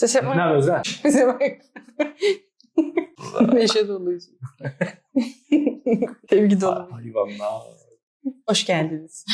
Ses Ne bak. Neşe doluyuz. Sevgi dolu. Hayvanlar. Hoş geldiniz.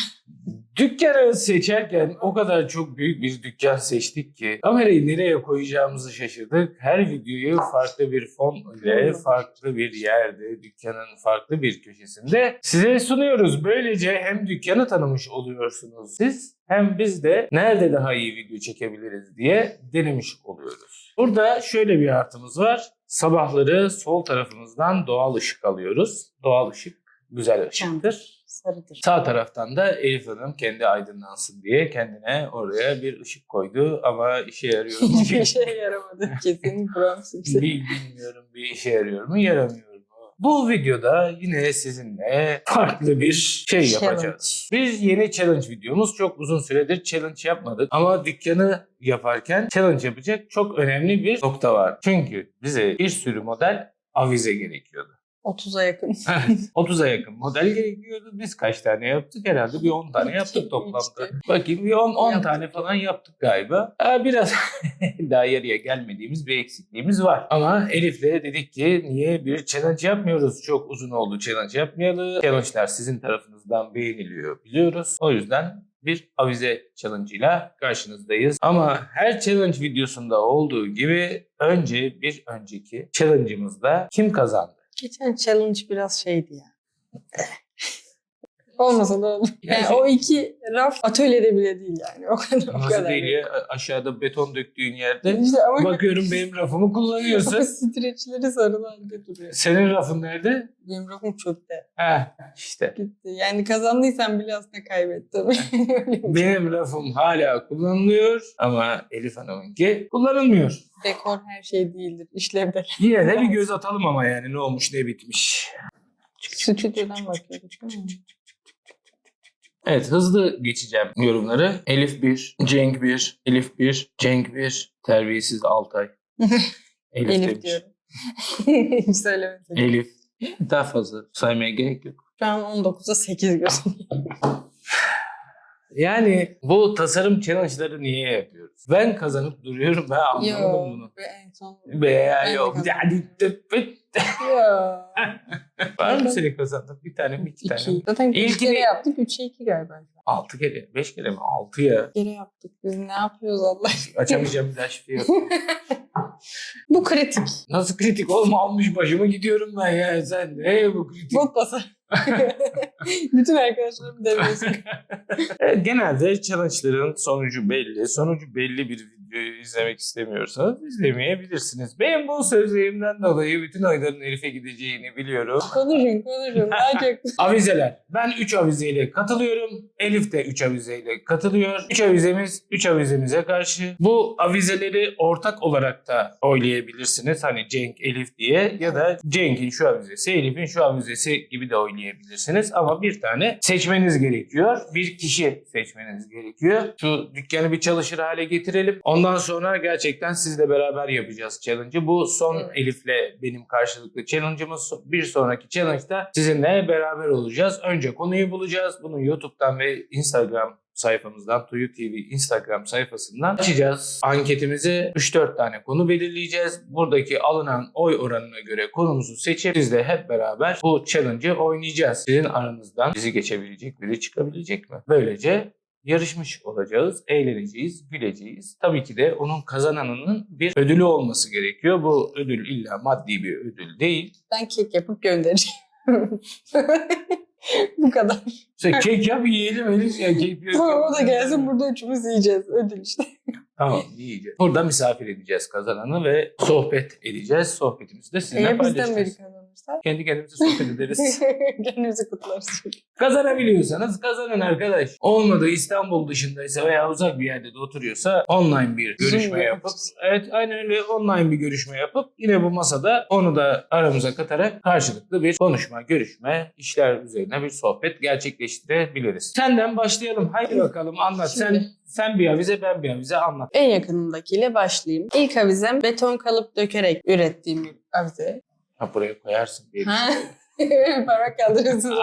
Dükkanı seçerken o kadar çok büyük bir dükkan seçtik ki kamerayı nereye koyacağımızı şaşırdık. Her videoyu farklı bir fon ile farklı bir yerde, dükkanın farklı bir köşesinde size sunuyoruz. Böylece hem dükkanı tanımış oluyorsunuz siz hem biz de nerede daha iyi video çekebiliriz diye denemiş oluyoruz. Burada şöyle bir artımız var. Sabahları sol tarafımızdan doğal ışık alıyoruz. Doğal ışık güzel ışıktır. Sarıdır. Sağ taraftan da Elif Hanım kendi aydınlansın diye kendine oraya bir ışık koydu ama işe yarıyor mu? Hiçbir işe yaramadı. Kesin. Bil- Bilmiyorum bir işe yarıyor mu yaramıyor mu? Bu videoda yine sizinle farklı bir şey yapacağız. Biz yeni challenge videomuz çok uzun süredir challenge yapmadık ama dükkanı yaparken challenge yapacak çok önemli bir nokta var. Çünkü bize bir sürü model avize gerekiyordu. 30'a yakın. Evet, 30'a yakın model gerekiyordu. Biz kaç tane yaptık? Herhalde bir 10 tane yaptık toplamda. Bakayım bir 10, 10 Yaptık. tane falan yaptık galiba. Aa, biraz daha yarıya gelmediğimiz bir eksikliğimiz var. Ama Elif'le dedik ki niye bir challenge yapmıyoruz? Çok uzun oldu challenge yapmayalım. Challenge'lar sizin tarafınızdan beğeniliyor biliyoruz. O yüzden bir avize challenge ile karşınızdayız. Ama her challenge videosunda olduğu gibi önce bir önceki challenge'ımızda kim kazandı? Geçen challenge biraz şeydi ya. Olmasa da olur. Yani Yani- o iki raf atölyede bile değil yani. O kadar o kadar. değil ya? Aşağıda beton döktüğün yerde İşte ama bakıyorum benim rafımı kullanıyorsun. streçleri sarılı halde duruyor. Senin rafın nerede? Benim rafım çöpte. Heh işte. Gitti. Yani kazandıysan bile aslında kaybettim. Bir- Benim rafım hala kullanılıyor ama Elif Hanım'ınki kullanılmıyor. Dekor her şey değildir. İşlevde. Yine de bir göz atalım ama yani ne olmuş ne bitmiş. Stüdyodan bakıyorduk. değil mi? Evet hızlı geçeceğim yorumları. Elif 1, Cenk 1, Elif 1, Cenk 1, terbiyesiz Altay. Elif, Elif demiş. diyorum. Hiç söylemedim. Elif. Daha fazla saymaya gerek yok. Şu an 19'a 8 gözüküyor. Yani bu tasarım challenge'ları niye yapıyoruz? Ben kazanıp duruyorum ben anlamadım bunu. Ve en son. Be ya yok. Yani. Yo. Var mı senin kazandın? Bir tane mi iki tane mi? İki. Zaten 3 İlkini- kere yaptık. 3'e 2 galiba. Altı kere, beş kere mi? Altı ya. Bir kere yaptık. Biz ne yapıyoruz Allah aşkına? Açamayacağım bir daha şifre yok. Bu kritik. Nasıl kritik oğlum almış başımı gidiyorum ben ya. Sen ne bu kritik? Bot basar. Bütün arkadaşlarım demiyorsun. Evet, genelde challenge'ların sonucu belli. Sonucu belli bir videoyu izlemek istemiyorsanız izlemeyebilirsiniz. Benim bu sözlerimden dolayı bütün oyların Elif'e gideceğini biliyorum. konuşun konuşun. Daha çok. Avizeler. Ben 3 avizeyle katılıyorum. Elif de 3 avizeyle katılıyor. 3 avizemiz 3 avizemize karşı. Bu avizeleri ortak olarak da oylayabilirsiniz. Hani Cenk, Elif diye ya da Cenk'in şu avizesi, Elif'in şu avizesi gibi de oynayabilirsiniz. Ama bir tane seçmeniz gerekiyor. Bir kişi seçmeniz gerekiyor. Şu dükkanı bir çalışır hale getirelim. Ondan sonra gerçekten sizle beraber yapacağız challenge'ı. Bu son. Elif'le benim karşılıklı challenge'ımız. Bir sonraki challenge'da sizinle beraber olacağız. Önce konuyu bulacağız. Bunu YouTube'dan ve Instagram sayfamızdan, Tuyu TV Instagram sayfasından açacağız. Anketimize 3-4 tane konu belirleyeceğiz. Buradaki alınan oy oranına göre konumuzu seçip biz de hep beraber bu challenge'ı oynayacağız. Sizin aranızdan bizi geçebilecek biri çıkabilecek mi? Böylece yarışmış olacağız, eğleneceğiz, güleceğiz. Tabii ki de onun kazananının bir ödülü olması gerekiyor. Bu ödül illa maddi bir ödül değil. Ben kek yapıp göndereceğim. Bu kadar. İşte kek yap yiyelim Elif ya kek yap. o da gelsin burada üçümüz yiyeceğiz. Ödül işte. Tamam yiyeceğiz. Burada misafir edeceğiz kazananı ve sohbet edeceğiz. Sohbetimizi de sizinle Eğer bizden biri paylaşacağız. Kazanırsa Kendi kendimize sohbet ederiz. kendimizi kutlarız. Kazanabiliyorsanız kazanın arkadaş. Olmadı İstanbul dışındaysa veya uzak bir yerde de oturuyorsa online bir görüşme yapıp evet aynen öyle online bir görüşme yapıp yine bu masada onu da aramıza katarak karşılıklı bir konuşma, görüşme, işler üzerine bir sohbet gerçekleştirebiliriz. Senden başlayalım. Haydi bakalım anlat. Sen sen bir avize ben bir avize anlat. En yakınındakiyle başlayayım. İlk avizem beton kalıp dökerek ürettiğim bir avize. Ha buraya koyarsın diye düşünüyorum. Parmak kaldırıyorsunuz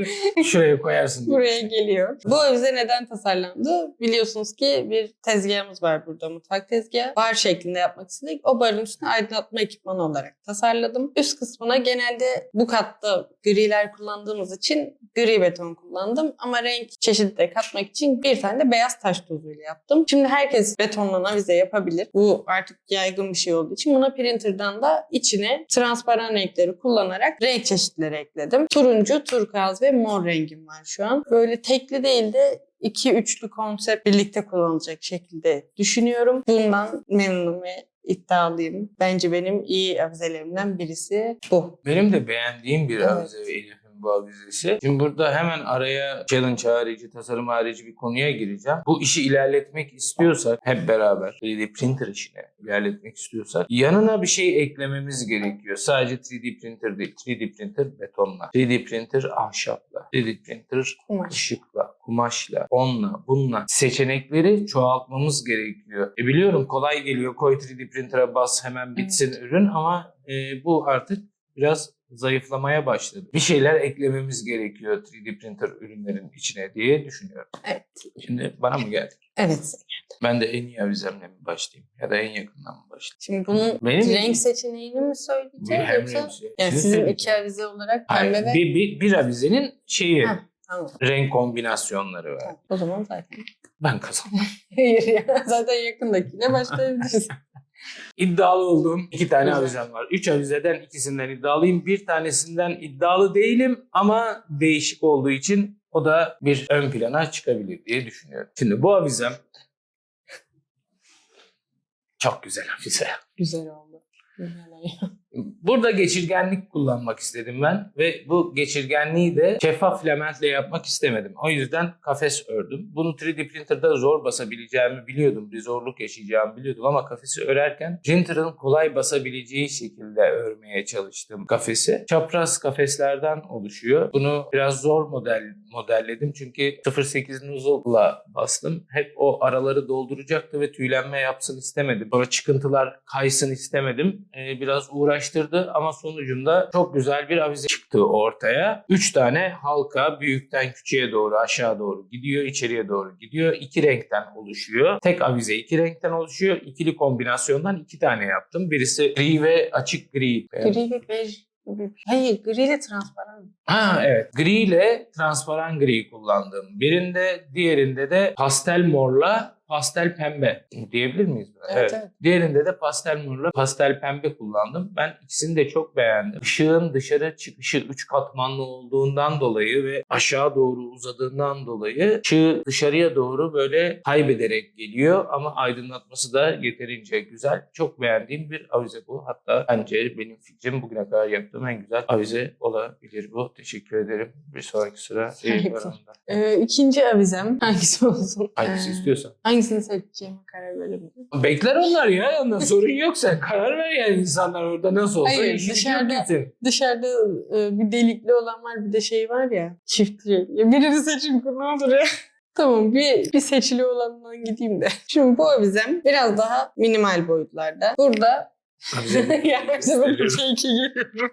Şuraya koyarsın. diye. buraya geliyor. Bu avize neden tasarlandı? Biliyorsunuz ki bir tezgahımız var burada mutfak tezgahı. Bar şeklinde yapmak istedik. O barın üstüne aydınlatma ekipmanı olarak tasarladım. Üst kısmına genelde bu katta griler kullandığımız için gri beton kullandım. Ama renk çeşidi de katmak için bir tane de beyaz taş tozuyla yaptım. Şimdi herkes betondan avize yapabilir. Bu artık yaygın bir şey olduğu için buna printer'dan da içine transparan renkleri kullanarak renk çeşitleri ekledim. Turuncu, turkuaz ve mor rengim var şu an. Böyle tekli değil de iki üçlü konsept birlikte kullanılacak şekilde düşünüyorum. Bundan memnunum ve iddialıyım. Bence benim iyi avizelerimden birisi bu. Benim de beğendiğim bir Evet. avize ve Bu avizesi. Şimdi burada hemen araya challenge harici, tasarım harici bir konuya gireceğim. Bu işi ilerletmek istiyorsak hep beraber 3D printer işini ilerletmek istiyorsak yanına bir şey eklememiz gerekiyor. Sadece 3D printer değil. 3D printer betonla, 3D printer ahşapla, 3D printer Kumaş. ışıkla, kumaşla, onunla, bununla seçenekleri çoğaltmamız gerekiyor. E biliyorum kolay geliyor koy 3D printer'a bas hemen bitsin ürün ama e, bu artık biraz zayıflamaya başladı. Bir şeyler eklememiz gerekiyor 3D printer ürünlerin içine diye düşünüyorum. Evet. Şimdi bana mı geldi? Evet. Ben de en iyi avizemle mi başlayayım ya da en yakından mı başlayayım? Şimdi bunun Benim- renk seçeneğini mi söyleyeceğim Hem yoksa? renk Yani Siz sizin iki avize olarak Hayır, pembe ve... bir, bir, bir avizenin şeyi Ha. Tamam. renk kombinasyonları var. O zaman zaten. Ben kazandım. Hayır ya. Zaten yakındakiyle başlayabiliriz. İddialı olduğum iki tane avizem var. Üç avizeden ikisinden iddialıyım. Bir tanesinden iddialı değilim ama değişik olduğu için o da bir ön plana çıkabilir diye düşünüyorum. Şimdi bu avizem çok güzel avize. Güzel oldu. Güzel oldu. Burada geçirgenlik kullanmak istedim ben ve bu geçirgenliği de şeffaf filamentle yapmak istemedim. O yüzden kafes ördüm. Bunu 3D printer'da zor basabileceğimi biliyordum. Bir zorluk yaşayacağımı biliyordum ama kafesi örerken printer'ın kolay basabileceği şekilde örmeye çalıştım kafesi. Çapraz kafeslerden oluşuyor. Bunu biraz zor model modelledim çünkü 0.8 nozzle'la bastım. Hep o araları dolduracaktı ve tüylenme yapsın istemedim. Sonra çıkıntılar kaysın istemedim. Ee, biraz uğraştırdı ama sonucunda çok güzel bir avize çıktı ortaya. Üç tane halka büyükten küçüğe doğru aşağı doğru gidiyor, içeriye doğru gidiyor. İki renkten oluşuyor. Tek avize iki renkten oluşuyor. İkili kombinasyondan iki tane yaptım. Birisi gri ve açık gri. Gri ve bej. gibi. Hayır gri ile transparan. Ha evet. Gri ile transparan gri kullandım. Birinde diğerinde de pastel morla pastel pembe diyebilir miyiz? buna? Evet, evet. Diğerinde de pastel morla pastel pembe kullandım. Ben ikisini de çok beğendim. Işığın dışarı çıkışı 3 katmanlı olduğundan dolayı ve aşağı doğru uzadığından dolayı ışığı dışarıya doğru böyle kaybederek geliyor ama aydınlatması da yeterince güzel. Çok beğendiğim bir avize bu. Hatta bence benim fikrim bugüne kadar yaptığım en güzel avize olabilir bu. Teşekkür ederim. Bir sonraki sıra aramda. Ee, ikinci avizem hangisi olsun? Hangisi Ee, istiyorsan. Hangisini seçeceğime karar verebilirim. Bekler onlar ya. Ondan sorun yok sen. Karar ver yani insanlar orada nasıl olsa Hayır, işini dışarıda- yapıyorsun. Dışarıda e, bir delikli olan var bir de şey var ya çiftli. Ya birini seçin ne olur ya. Tamam bir, bir seçili olandan gideyim de. Şimdi bu avizem biraz daha minimal boyutlarda. Burada ya her sefer şey iki geliyorum.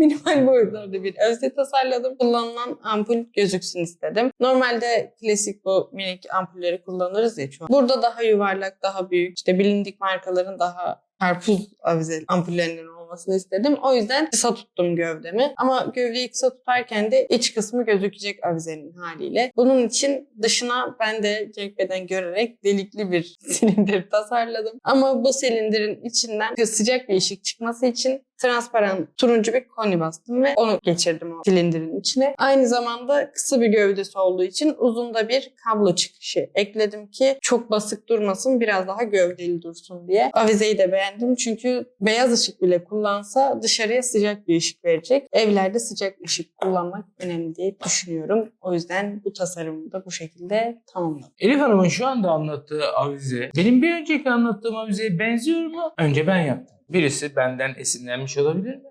Minimal boyutlarda bir avize tasarladım. Kullanılan ampul gözüksün istedim. Normalde klasik bu minik ampulleri kullanırız ya an. Burada daha yuvarlak, daha büyük, işte bilindik markaların daha karpuz avize ampullerinin olmasını istedim. O yüzden kısa tuttum gövdemi. Ama gövdeyi kısa tutarken de iç kısmı gözükecek avizenin haliyle. Bunun için dışına ben de Cenkbe'den görerek delikli bir silindir tasarladım. Ama bu silindirin içinden sıcak bir ışık çıkması için transparan turuncu bir koni bastım ve onu geçirdim o silindirin içine. Aynı zamanda kısa bir gövdesi olduğu için uzun da bir kablo çıkışı ekledim ki çok basık durmasın biraz daha gövdeli dursun diye. Avizeyi de beğendim çünkü beyaz ışık bile kullansa dışarıya sıcak bir ışık verecek. Evlerde sıcak ışık kullanmak önemli diye düşünüyorum. O yüzden bu tasarımı da bu şekilde tamamladım. Elif Hanım'ın şu anda anlattığı avize benim bir önceki anlattığım avizeye benziyor mu? Önce ben yaptım. Birisi benden esinlenmiş olabilir mi?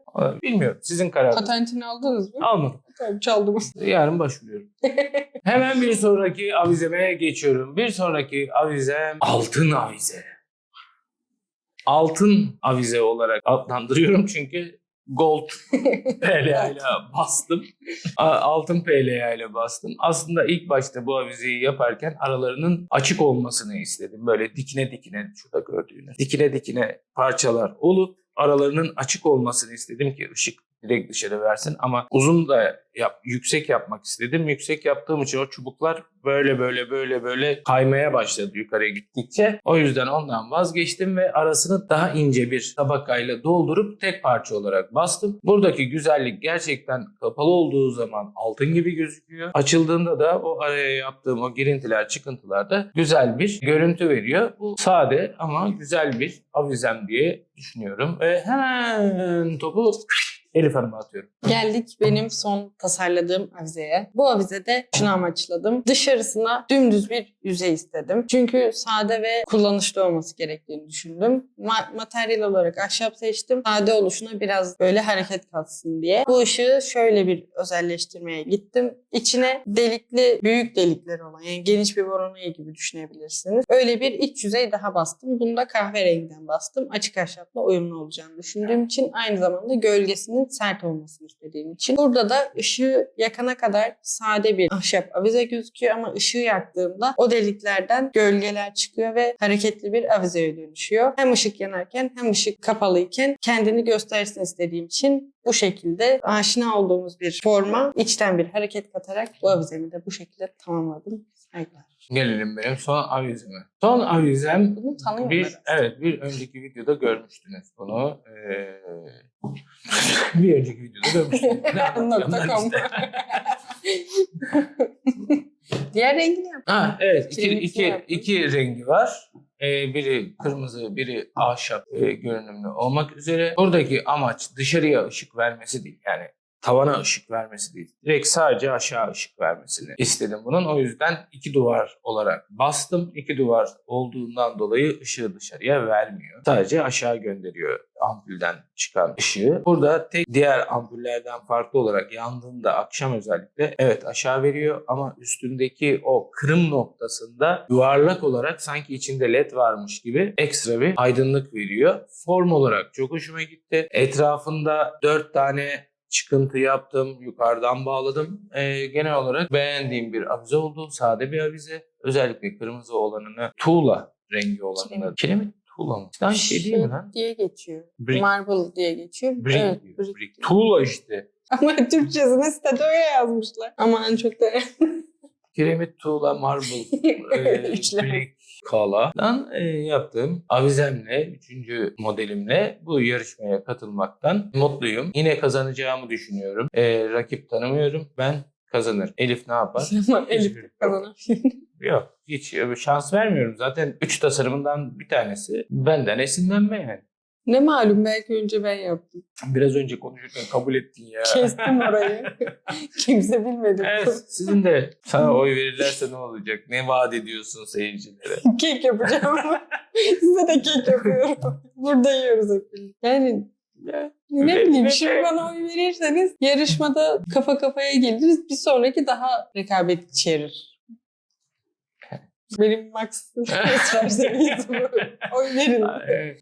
Bilmiyorum. Sizin kararınız. Patentini aldınız mı? Almadım. Tamam çaldım. Yarın başvuruyorum. Hemen bir sonraki avizeme geçiyorum. Bir sonraki avizem altın avize. Altın avize olarak adlandırıyorum çünkü gold PLA ile bastım. Altın PLA ile bastım. Aslında ilk başta bu avizeyi yaparken aralarının açık olmasını istedim. Böyle dikine dikine şurada gördüğünüz dikine dikine parçalar olup aralarının açık olmasını istedim ki ışık direkt dışarı versin ama uzun da yap, yüksek yapmak istedim. Yüksek yaptığım için o çubuklar böyle böyle böyle böyle kaymaya başladı yukarıya gittikçe. O yüzden ondan vazgeçtim ve arasını daha ince bir tabakayla doldurup tek parça olarak bastım. Buradaki güzellik gerçekten kapalı olduğu zaman altın gibi gözüküyor. Açıldığında da o araya yaptığım o girintiler çıkıntılar da güzel bir görüntü veriyor. Bu sade ama güzel bir avizem diye düşünüyorum. Ve hemen topu Elif Hanım'a atıyorum. Geldik benim son tasarladığım avizeye. Bu avizede şunu amaçladım. Dışarısına dümdüz bir yüzey istedim. Çünkü sade ve kullanışlı olması gerektiğini düşündüm. Ma- materyal olarak ahşap seçtim. Sade oluşuna biraz böyle hareket katsın diye. Bu ışığı şöyle bir özelleştirmeye gittim. İçine delikli, büyük delikleri olan yani geniş bir boronayı gibi düşünebilirsiniz. Öyle bir iç yüzey daha bastım. Bunu da kahverengiden bastım. Açık ahşapla uyumlu olacağını düşündüğüm için aynı zamanda gölgesinin sert olmasını istediğim için. Burada da ışığı yakana kadar sade bir ahşap avize gözüküyor ama ışığı yaktığımda o deliklerden gölgeler çıkıyor ve hareketli bir avizeye dönüşüyor. Hem ışık yanarken hem ışık kapalıyken kendini göstersin istediğim için bu şekilde aşina olduğumuz bir forma içten bir hareket katarak bu avizemi de bu şekilde tamamladım. Saygılar. Gelelim benim son avizeme. Son avizem Bunu tanıyorum bir, evet bir önceki videoda görmüştünüz bunu. Ee, bir önceki videoda görmüştünüz. Nokta com. Diğer rengini yap. Ha, evet iki, Kiremit iki, iki rengi var. Ee, biri kırmızı, biri ahşap e, görünümlü olmak üzere. Buradaki amaç dışarıya ışık vermesi değil. Yani tavana ışık vermesi değil. Direkt sadece aşağı ışık vermesini istedim bunun. O yüzden iki duvar olarak bastım. İki duvar olduğundan dolayı ışığı dışarıya vermiyor. Sadece aşağı gönderiyor ampulden çıkan ışığı. Burada tek diğer ampullerden farklı olarak yandığında akşam özellikle evet aşağı veriyor ama üstündeki o kırım noktasında yuvarlak olarak sanki içinde led varmış gibi ekstra bir aydınlık veriyor. Form olarak çok hoşuma gitti. Etrafında dört tane çıkıntı yaptım, yukarıdan bağladım. Ee, genel olarak beğendiğim bir avize oldu. Sade bir avize. Özellikle kırmızı olanını, tuğla rengi olanını. Kiremit. Kiremit tuğla mı? İşte aynı şey değil mi lan? diye geçiyor. Brick. Marble diye geçiyor. Brick evet, diyor. brick. Brick. Tuğla işte. Ama Türkçesine sitede öyle yazmışlar. Ama en çok da Kiremit, tuğla, marble, e, brick, kaladan e, yaptığım avizemle, üçüncü modelimle bu yarışmaya katılmaktan mutluyum. Yine kazanacağımı düşünüyorum. E, rakip tanımıyorum. Ben kazanır. Elif ne yapar? Elif Hiçbir- kazanır. Yok. Hiç e, şans vermiyorum. Zaten üç tasarımından bir tanesi benden esinlenme yani. Ne malum belki önce ben yaptım. Biraz önce konuşurken kabul ettin ya. Kestim orayı. Kimse bilmedi. Evet, sizin de sana oy verirlerse ne olacak? Ne vaat ediyorsun seyircilere? kek yapacağım. Size de kek yapıyorum. Burada yiyoruz hep birlikte. Yani Ya, ne bileyim şimdi bana oy verirseniz yarışmada kafa kafaya geliriz. Bir sonraki daha rekabet içerir. Benim max bu. Oy verin.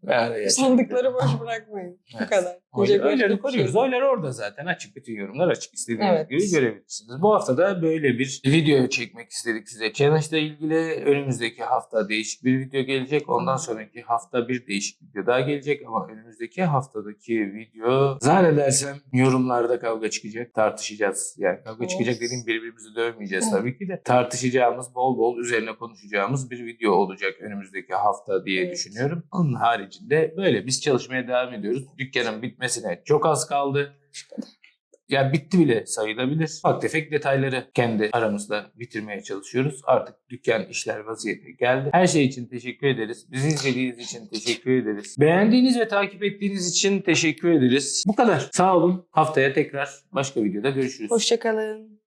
Yani- Sandıkları boş bırakmayın. Bu Evet. kadar. Oylar- Oyları bir koruyoruz. Oylar orada zaten. Açık bütün yorumlar açık. İstediğiniz Evet. gibi görebilirsiniz. Bu hafta da böyle bir video çekmek istedik size. Challenge ile ilgili önümüzdeki hafta değişik bir video gelecek. Ondan sonraki hafta bir değişik video daha gelecek. Ama önümüzdeki haftadaki video zannedersem yorumlarda kavga çıkacak. Tartışacağız. Yani kavga Of. çıkacak dediğim birbirimizi dövmeyeceğiz tabii ki de. Tartışacağımız, bol bol üzerine konuşacağımız bir video olacak önümüzdeki hafta diye Evet. düşünüyorum. Onun haricinde böyle biz çalışmaya devam ediyoruz. Dükkanın bitmesine çok az kaldı. Ya bitti bile sayılabilir. Ufak tefek detayları kendi aramızda bitirmeye çalışıyoruz. Artık dükkan işler vaziyete geldi. Her şey için teşekkür ederiz. Bizi izlediğiniz için teşekkür ederiz. Beğendiğiniz ve takip ettiğiniz için teşekkür ederiz. Bu kadar. Sağ olun. Haftaya tekrar başka videoda görüşürüz. Hoşçakalın.